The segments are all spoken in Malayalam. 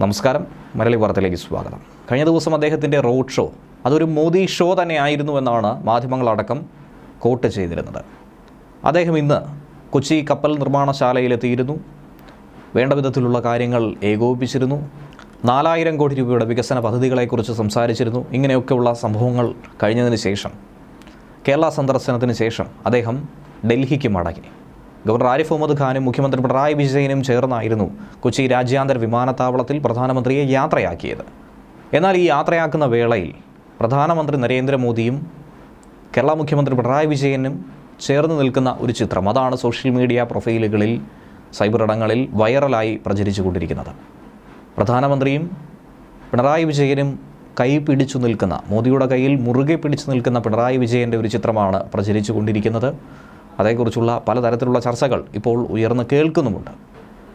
നമസ്കാരം. മലയാളി വാർത്തയിലേക്ക് സ്വാഗതം. കഴിഞ്ഞ ദിവസം അദ്ദേഹത്തിന്റെ റോഡ് ഷോ അതൊരു മോദി ഷോ തന്നെ ആയിരുന്നു എന്നാണ് മാധ്യമങ്ങളടക്കം കോട്ട് ചെയ്തിരുന്നത്. അദ്ദേഹം ഇന്ന് കൊച്ചി കപ്പൽ നിർമ്മാണശാലയിലെത്തിയിരുന്നു. വേണ്ട വിധത്തിലുള്ള കാര്യങ്ങൾ ഏകോപിപ്പിച്ചിരുന്നു. നാലായിരം കോടി രൂപയുടെ വികസന പദ്ധതികളെക്കുറിച്ച് സംസാരിച്ചിരുന്നു. ഇങ്ങനെയൊക്കെയുള്ള സംഭവങ്ങൾ കഴിഞ്ഞതിന് ശേഷം കേരള സന്ദർശനത്തിന് ശേഷം അദ്ദേഹം ഡൽഹിക്ക് മടങ്ങി. ഗവർണർ ആരിഫ് മുഹമ്മദ് ഖാനും മുഖ്യമന്ത്രി പിണറായി വിജയനും ചേർന്നായിരുന്നു കൊച്ചി രാജ്യാന്തര വിമാനത്താവളത്തിൽ പ്രധാനമന്ത്രിയെ യാത്രയാക്കിയത്. എന്നാൽ ഈ യാത്രയാക്കുന്ന വേളയിൽ പ്രധാനമന്ത്രി നരേന്ദ്രമോദിയും കേരള മുഖ്യമന്ത്രി പിണറായി വിജയനും ചേർന്ന് നിൽക്കുന്ന ഒരു ചിത്രം. അതാണ് സോഷ്യൽ മീഡിയ പ്രൊഫൈലുകളിൽ സൈബർ ഇടങ്ങളിൽ വൈറലായി പ്രചരിച്ചു കൊണ്ടിരിക്കുന്നത്. പ്രധാനമന്ത്രിയും പിണറായി വിജയനും കൈ പിടിച്ചു നിൽക്കുന്ന മോദിയുടെ കയ്യിൽ മുറുകെ പിടിച്ചു നിൽക്കുന്ന പിണറായി വിജയന്റെ ഒരു ചിത്രമാണ് പ്രചരിച്ചു കൊണ്ടിരിക്കുന്നത്. അതേക്കുറിച്ചുള്ള പലതരത്തിലുള്ള ചർച്ചകൾ ഇപ്പോൾ ഉയർന്നു കേൾക്കുന്നുമുണ്ട്.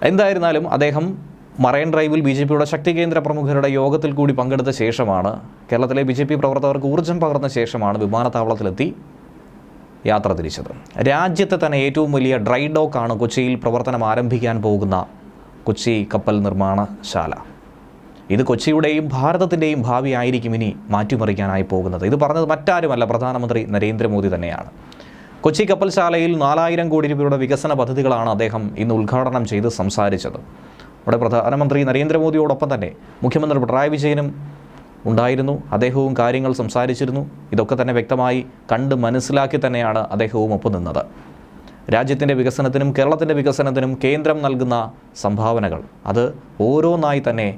എന്തായിരുന്നാലും അദ്ദേഹം മറൈൻ ഡ്രൈവിൽ ബി ജെ പിയുടെ ശക്തി കേന്ദ്ര പ്രമുഖരുടെ യോഗത്തിൽ കൂടി പങ്കെടുത്ത ശേഷമാണ് കേരളത്തിലെ ബി ജെ പി പ്രവർത്തകർക്ക് ഊർജം പകർന്ന ശേഷമാണ് വിമാനത്താവളത്തിലെത്തി യാത്ര തിരിച്ചത്. രാജ്യത്തെ തന്നെ ഏറ്റവും വലിയ ഡ്രൈ ഡോക്കാണ് കൊച്ചിയിൽ പ്രവർത്തനം ആരംഭിക്കാൻ പോകുന്ന കൊച്ചി കപ്പൽ നിർമ്മാണശാല. ഇത് കൊച്ചിയുടെയും ഭാരതത്തിന്റെയും ഭാവി ആയിരിക്കും ഇനി മാറ്റിമറിക്കാനായി പോകുന്നത്. ഇത് പറഞ്ഞത് മറ്റാരുമല്ല പ്രധാനമന്ത്രി നരേന്ദ്രമോദി തന്നെയാണ്. കൊച്ചി കപ്പൽശാലയിൽ നാലായിരം കോടി രൂപയുടെ വികസന പദ്ധതികളാണ് അദ്ദേഹം ഇന്ന് ഉദ്ഘാടനം ചെയ്ത് സംസാരിച്ചത്. നമ്മുടെ പ്രധാനമന്ത്രി നരേന്ദ്രമോദിയോടൊപ്പം തന്നെ മുഖ്യമന്ത്രി പിണറായി വിജയനും ഉണ്ടായിരുന്നു. അദ്ദേഹവും കാര്യങ്ങൾ സംസാരിച്ചിരുന്നു. ഇതൊക്കെ തന്നെ വ്യക്തമായി കണ്ട് മനസ്സിലാക്കി തന്നെയാണ് അദ്ദേഹവും ഒപ്പം നിന്നത്. രാജ്യത്തിന്റെ വികസനത്തിനും കേരളത്തിന്റെ വികസനത്തിനും കേന്ദ്രം നൽകുന്ന സംഭാവനകൾ അത് ഓരോന്നായി തന്നെ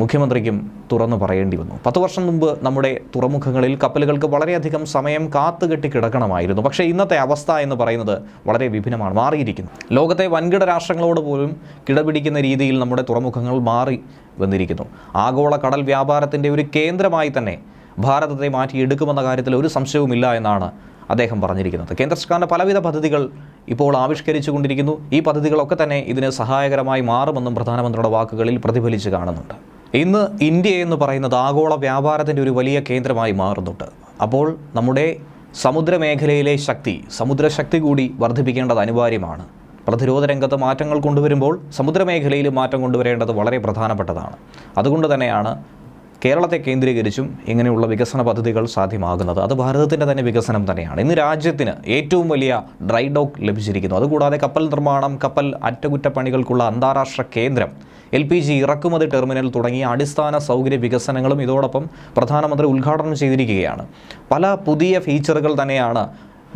മുഖ്യമന്ത്രിക്കും തുറന്നു പറയേണ്ടി വന്നു. പത്ത് വർഷം മുമ്പ് നമ്മുടെ തുറമുഖങ്ങളിൽ കപ്പലുകൾക്ക് വളരെയധികം സമയം കാത്തുകെട്ടി കിടക്കണമായിരുന്നു. പക്ഷേ ഇന്നത്തെ അവസ്ഥ എന്ന് പറയുന്നത് വളരെ വിഭിന്നമാണ് മാറിയിരിക്കുന്നു. ലോകത്തെ വൻകിട രാഷ്ട്രങ്ങളോട് പോലും കിടപിടിക്കുന്ന രീതിയിൽ നമ്മുടെ തുറമുഖങ്ങൾ മാറി വന്നിരിക്കുന്നു. ആഗോള കടൽ വ്യാപാരത്തിന്റെ ഒരു കേന്ദ്രമായി തന്നെ ഭാരതത്തെ മാറ്റിയെടുക്കുമെന്ന കാര്യത്തിൽ ഒരു സംശയവുമില്ല എന്നാണ് അദ്ദേഹം പറഞ്ഞിരിക്കുന്നത്. കേന്ദ്ര സർക്കാരിന്റെ പലവിധ പദ്ധതികൾ ഇപ്പോൾ ആവിഷ്കരിച്ചു കൊണ്ടിരിക്കുന്നു ഈ പദ്ധതികളൊക്കെ തന്നെ ഇതിന് സഹായകരമായി മാറുമെന്നും പ്രധാനമന്ത്രിയുടെ വാക്കുകളിൽ പ്രതിഫലിച്ച് കാണുന്നുണ്ട്. ഇന്ന് ഇന്ത്യ എന്ന് പറയുന്നത് ആഗോള വ്യാപാരത്തിന്റെ ഒരു വലിയ കേന്ദ്രമായി മാറുന്നുണ്ട്. അപ്പോൾ നമ്മുടെ സമുദ്രമേഖലയിലെ ശക്തി സമുദ്രശക്തി കൂടി വർദ്ധിപ്പിക്കേണ്ടത് അനിവാര്യമാണ്. പ്രതിരോധ രംഗത്ത് മാറ്റങ്ങൾ കൊണ്ടുവരുമ്പോൾ സമുദ്രമേഖലയിൽ മാറ്റം കൊണ്ടുവരേണ്ടത് വളരെ പ്രധാനപ്പെട്ടതാണ്. അതുകൊണ്ട് തന്നെയാണ് കേരളത്തെ കേന്ദ്രീകരിച്ചും ഇങ്ങനെയുള്ള വികസന പദ്ധതികൾ സാധ്യമാകുന്നത്. അത് ഭാരതത്തിന്റെ തന്നെ വികസനം തന്നെയാണ്. ഇന്ന് രാജ്യത്തിന് ഏറ്റവും വലിയ ഡ്രൈ ഡോക്ക് ലഭിച്ചിരിക്കുന്നു. അതുകൂടാതെ കപ്പൽ നിർമ്മാണം കപ്പൽ അറ്റകുറ്റപ്പണികൾക്കുള്ള അന്താരാഷ്ട്ര കേന്ദ്രം എൽ പി ജി ഇറക്കുമതി ടെർമിനൽ തുടങ്ങിയ അടിസ്ഥാന സൗകര്യ വികസനങ്ങളും ഇതോടൊപ്പം പ്രധാനമന്ത്രി ഉദ്ഘാടനം ചെയ്തിരിക്കുകയാണ്. പല പുതിയ ഫീച്ചറുകൾ തന്നെയാണ്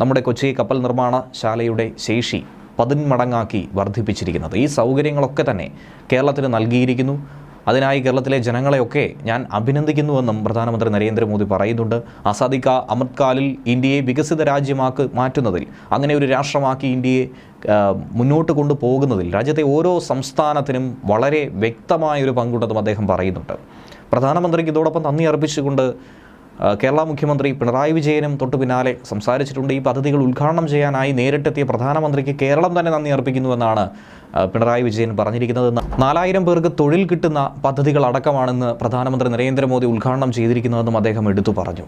നമ്മുടെ കൊച്ചി കപ്പൽ നിർമ്മാണശാലയുടെ ശേഷി പതിന്മടങ്ങാക്കി വർദ്ധിപ്പിച്ചിരിക്കുന്നത്. ഈ സൗകര്യങ്ങളൊക്കെ തന്നെ കേരളത്തിന് നൽകിയിരിക്കുന്നു. അതിനായി കേരളത്തിലെ ജനങ്ങളെയൊക്കെ ഞാൻ അഭിനന്ദിക്കുന്നുവെന്നും പ്രധാനമന്ത്രി നരേന്ദ്രമോദി പറയുന്നുണ്ട്. അസാദിക്ക അമൃത്കാലിൽ ഇന്ത്യയെ വികസിത രാജ്യമാക്കി മാറ്റുന്നതിൽ അങ്ങനെ ഒരു രാഷ്ട്രമാക്കി ഇന്ത്യയെ മുന്നോട്ട് കൊണ്ടുപോകുന്നതിൽ രാജ്യത്തെ ഓരോ സംസ്ഥാനത്തിനും വളരെ വ്യക്തമായൊരു പങ്കുണ്ടെന്നും അദ്ദേഹം പറയുന്നുണ്ട്. പ്രധാനമന്ത്രിക്ക് ഇതോടൊപ്പം നന്ദി അർപ്പിച്ചുകൊണ്ട് കേരള മുഖ്യമന്ത്രി പിണറായി വിജയനും തൊട്ടു പിന്നാലെ സംസാരിച്ചിട്ടുണ്ട്. ഈ പദ്ധതികൾ ഉദ്ഘാടനം ചെയ്യാനായി നേരിട്ടെത്തിയ പ്രധാനമന്ത്രിക്ക് കേരളം തന്നെ നന്ദി അർപ്പിക്കുന്നുവെന്നാണ് പിണറായി വിജയൻ പറഞ്ഞിരിക്കുന്നത്. നാലായിരം പേർക്ക് തൊഴിൽ കിട്ടുന്ന പദ്ധതികൾ അടക്കമാണെന്ന് പ്രധാനമന്ത്രി നരേന്ദ്രമോദി ഉദ്ഘാടനം ചെയ്തിരിക്കുന്നതെന്നും അദ്ദേഹം എടുത്തു പറഞ്ഞു.